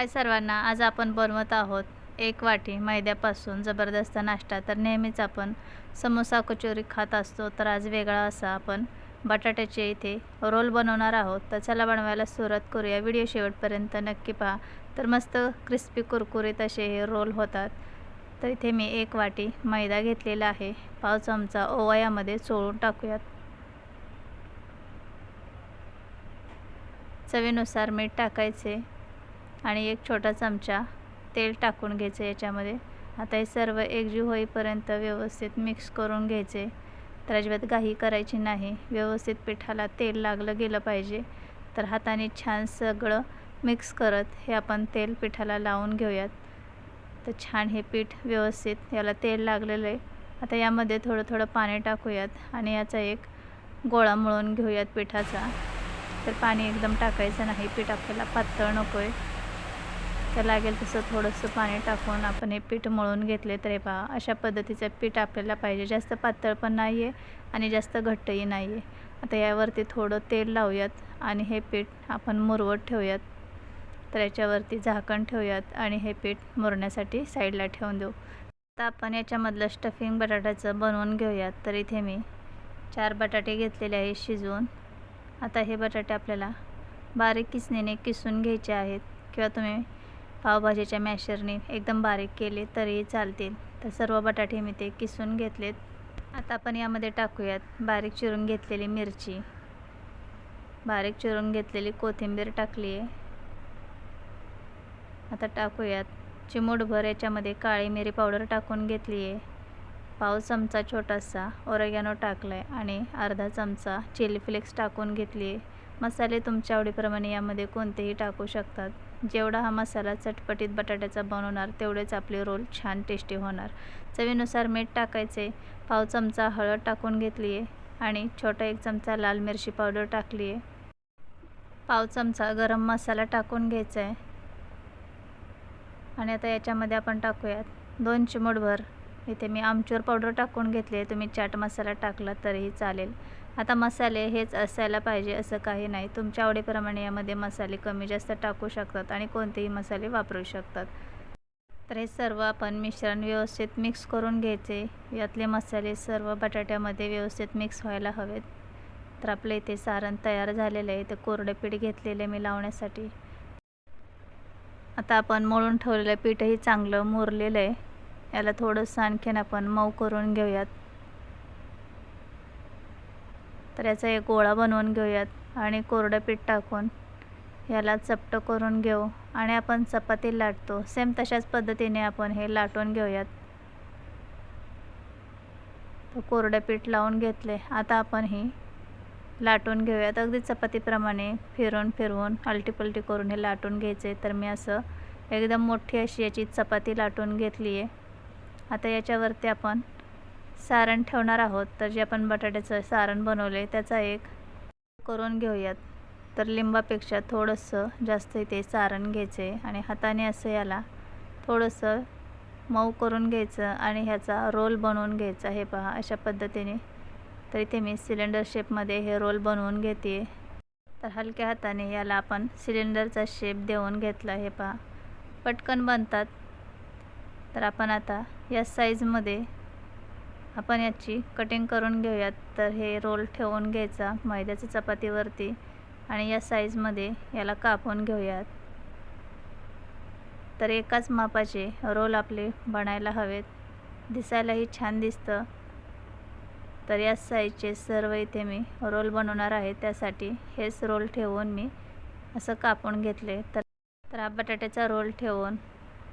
हाय सर्वांना आज आपण बनवत आहोत एक वाटी मैद्यापासून जबरदस्त नाश्ता. तर नेहमीच आपण समोसा कचोरी खात असतो तर आज वेगळा असा आपण बटाट्याचे इथे रोल बनवणार आहोत. तर चला बनवायला सुरुवात करूया. व्हिडिओ शेवटपर्यंत नक्की पहा. तर मस्त क्रिस्पी कुरकुरीत असे हे रोल होतात. तर इथे मी एक वाटी मैदा घेतलेला आहे. पाव चमचा ओवा यामध्ये चोळून टाकूयात. चवीनुसार मीठ टाकायचे. आणि एक छोटा चमचा तेल टाकून घ्यायचं याच्यामध्ये. आता हे सर्व एकजीव होईपर्यंत व्यवस्थित मिक्स करून घ्यायचे. तर अजिबात घाई करायची नाही. व्यवस्थित पिठाला तेल लागलं गेलं पाहिजे. तर हाताने छान सगळं मिक्स करत हे आपण तेल पिठाला लावून घेऊयात. तर छान हे पीठ व्यवस्थित याला तेल लागलेलं आहे. आता यामध्ये थोडं थोडं पाणी टाकूयात आणि याचा एक गोळा मळून घेऊयात पिठाचा. तर पाणी एकदम टाकायचं नाही. पीठ आपल्याला पातळ नको आहे तर लागेल तसं थोडंसं पाणी टाकून आपण हे पीठ मळून घेतले तर हे पहा अशा पद्धतीचं पीठ आपल्याला पाहिजे. जास्त पातळ पण नाही आहे आणि जास्त घट्टही नाही आहे आता यावरती थोडं तेल लावूयात आणि हे पीठ आपण मुरवत ठेवूयात. तर याच्यावरती झाकण ठेवूयात आणि हे पीठ मुरण्यासाठी साईडला ठेवून देऊ. आता आपण याच्यामधलं स्टफिंग बटाट्याचं बनवून घेऊयात. तर इथे मी चार बटाटे घेतलेले आहे शिजवून. आता हे बटाटे आपल्याला बारीक किसणीने किसून घ्यायचे आहेत. किंवा तुम्ही पावभाजीच्या मॅशरने एकदम बारीक केले तरीही चालतील. तर सर्व बटाटे मी ते किसून घेतलेत. आता आपण यामध्ये टाकूयात बारीक चिरून घेतलेली मिरची. बारीक चिरून घेतलेली कोथिंबीर टाकली आहे आता टाकूयात चिमूटभर याच्यामध्ये काळी मिरी पावडर टाकून घेतली आहे पाव चमचा छोटासा ओरेगॅनो टाकला आहे आणि अर्धा चमचा चिली फ्लेक्स टाकून घेतली आहे मसाले तुमच्या आवडीप्रमाणे यामध्ये कोणतेही टाकू शकतात. जेवढा हा मसाला चटपटीत बटाट्याचा बनवणार तेवढेच आपले रोल छान टेस्टी होणार. चवीनुसार मीठ टाकायचे पाव चमचा हळद टाकून घेतली आहे आणि छोटा एक चमचा लाल मिरची पावडर टाकली आहे पाव चमचा गरम मसाला टाकून घ्यायचा आहे. आणि आता याच्यामध्ये आपण टाकूयात दोन चिमूटभर. इथे मी आमचूर पावडर टाकून घेतली आहे तुम्ही चाट मसाला टाकला तरीही चालेल. आता मसाले हेच असायला पाहिजे असं काही नाही. तुमच्या आवडीप्रमाणे यामध्ये मसाले कमी जास्त टाकू शकतात आणि कोणतेही मसाले वापरू शकतात. तर हे सर्व आपण मिश्रण व्यवस्थित मिक्स करून घ्यायचे. यातले मसाले सर्व बटाट्यामध्ये व्यवस्थित मिक्स व्हायला हवेत. तर आपलं इथे सारण तयार झालेलं आहे. ते कोरडे पीठ घेतलेले मी लावण्यासाठी. आता आपण मळून ठेवलेलं पीठही चांगलं मुरलेलं आहे. याला थोडंसं आणखीन आपण मऊ करून घेऊयात. तर याचा एक गोळा बनवून घेऊयात आणि कोरडं पीठ टाकून याला चपटं करून घेऊ आणि आपण चपाती लाटतो. सेम तशाच पद्धतीने आपण हे लाटून घेऊयात. तर कोरडं पीठ लावून घेतले. आता आपण ही लाटून घेऊयात. अगदी चपातीप्रमाणे फिरून फिरवून आलटीपलटी करून हे लाटून घ्यायचे. तर मी असं एकदम मोठी अशी याची चपाती लाटून घेतली आहे आता याच्यावरती आपण सारण ठेवणार आहोत. तर जे आपण बटाट्याचं सारण बनवले त्याचा एक करून घेऊयात. तर लिंबापेक्षा थोडंसं जास्त इथे सारण घ्यायचे आणि हाताने असं याला थोडंसं मऊ करून घ्यायचं आणि ह्याचा रोल बनवून घ्यायचा. हे पहा अशा पद्धतीने. तर इथे मी सिलेंडर शेपमध्ये हे रोल बनवून घेते. तर हलक्या हाताने याला आपण सिलेंडरचा शेप देऊन घेतला. हे पहा पटकन बनतात. तर आपण आता या साईजमध्ये आपण याची कटिंग करून घेऊयात. तर हे रोल ठेवून घ्यायचा मैद्याच्या चपातीवरती आणि या साईजमध्ये याला कापून घेऊयात. तर एकाच मापाचे रोल आपले बनायला हवेत. दिसायलाही छान दिसतं. तर या साईजचे सर्व इथे मी रोल बनवणार आहे. त्यासाठी हेच रोल ठेवून मी असं कापून घेतले. तर तर हा बटाट्याचा रोल ठेवून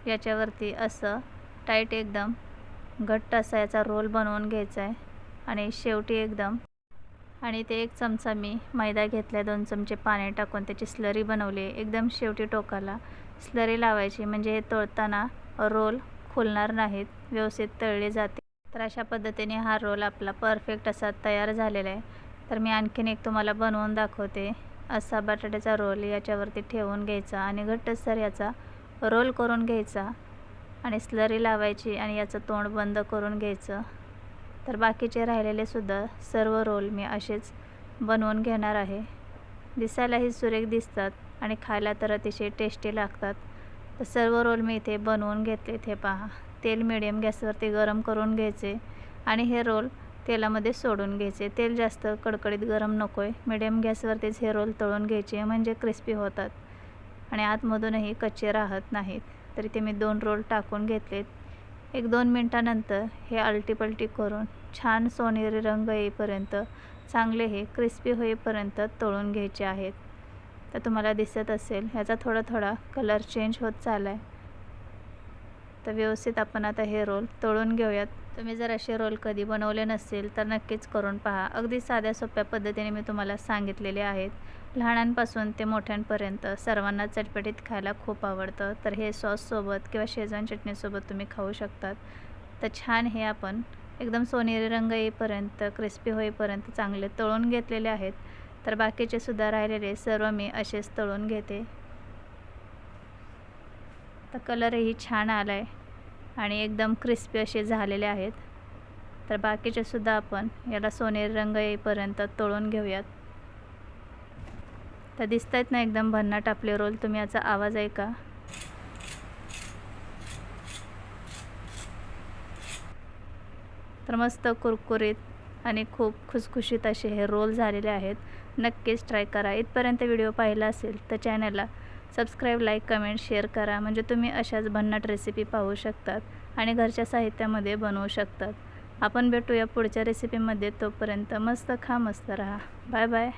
याच्यावरती असं टाईट एकदम घट्ट असा याचा रोल बनवून घ्यायचा आहे. आणि शेवटी एकदम. आणि ते एक चमचा मी मैदा घेतला आहे दोन चमचे पाणी टाकून त्याची स्लरी बनवली. आहे एकदम शेवटी टोकाला स्लरी लावायची. म्हणजे हे तळताना रोल खुलणार नाहीत व्यवस्थित तळले जाते. तर अशा पद्धतीने हा रोल आपला परफेक्ट असा तयार झालेला आहे. तर मी आणखीन एक तुम्हाला बनवून दाखवते. असा बटाट्याचा रोल याच्यावरती ठेवून घ्यायचा आणि घट्टसर याचा रोल करून घ्यायचा. आणि स्लरी लावायची आणि याचं तोंड बंद करून घ्यायचं. तर बाकीचे राहिलेले सुद्धा सर्व रोल मी असेच बनवून घेणार आहे. दिसायलाही सुरेख दिसतात आणि खायला तर अतिशय टेस्टी लागतात. तर सर्व रोल मी इथे बनवून घेतले इथे पहा. तेल मिडियम गॅसवरती गरम करून घ्यायचे आणि हे रोल तेलामध्ये सोडून घ्यायचे. तेल जास्त कडकडीत गरम नको आहे मिडियम गॅसवरतीच हे रोल तळून घ्यायचे. म्हणजे क्रिस्पी होतात. आणि आतमधूनही कच्चे राहत नाहीत. तरी ते मी दोन रोल टाकून घेतलेत. एक दोन मिनटानंतर हे आलटीपलटी करून छान सोनेरी रंग येईपर्यंत चांगले हे क्रिस्पी होईपर्यंत तळून घ्यायचे आहेत. तर तुम्हाला दिसत असेल ह्याचा थोडा थोडा कलर चेंज होत चालला आहे तर व्यवस्थित आपण आता हे रोल तळून घेऊयात. तुम्ही जर असे रोल कधी बनवले नसतील तर नक्कीच करून पहा. अगदी साध्या सोप्या पद्धतीने मी तुम्हाला सांगितलेले आहेत. लहानांपासून ते मोठ्यांपर्यंत सर्वांना चटपटीत खायला खूप आवडतं. तर हे सॉससोबत किंवा शेजवान चटणीसोबत तुम्ही खाऊ शकतात. तर छान हे आपण एकदम सोनेरी रंग येईपर्यंत क्रिस्पी होईपर्यंत चांगले तळून घेतलेले आहेत. तर बाकीचे सुद्धा राहिलेले सर्व मी असेच तळून घेते. तर कलरही छान आला आहे आणि एकदम क्रिस्पी असे झालेले आहेत. तर बाकीचे सुद्धा आपण याला सोनेरी रंग येईपर्यंत तळून घेऊयात. तर दिसत आहेत ना एकदम भन्नाट आपले रोल तुम्ही याचा आवाज ऐका. तर मस्त कुरकुरीत आणि खूप खुसखुशीत असे हे रोल झालेले आहेत. नक्कीच ट्राय करा. इथपर्यंत व्हिडिओ पाहिला असेल तर चॅनलला सबस्क्राईब लाईक कमेंट शेअर करा. म्हणजे तुम्ही अशाच भन्नाट रेसिपी पाहू शकतात आणि घरच्या साहित्यामध्ये बनवू शकतात. आपण भेटूया पुढच्या रेसिपीमध्ये तोपर्यंत मस्त खा मस्त राहा. Bye bye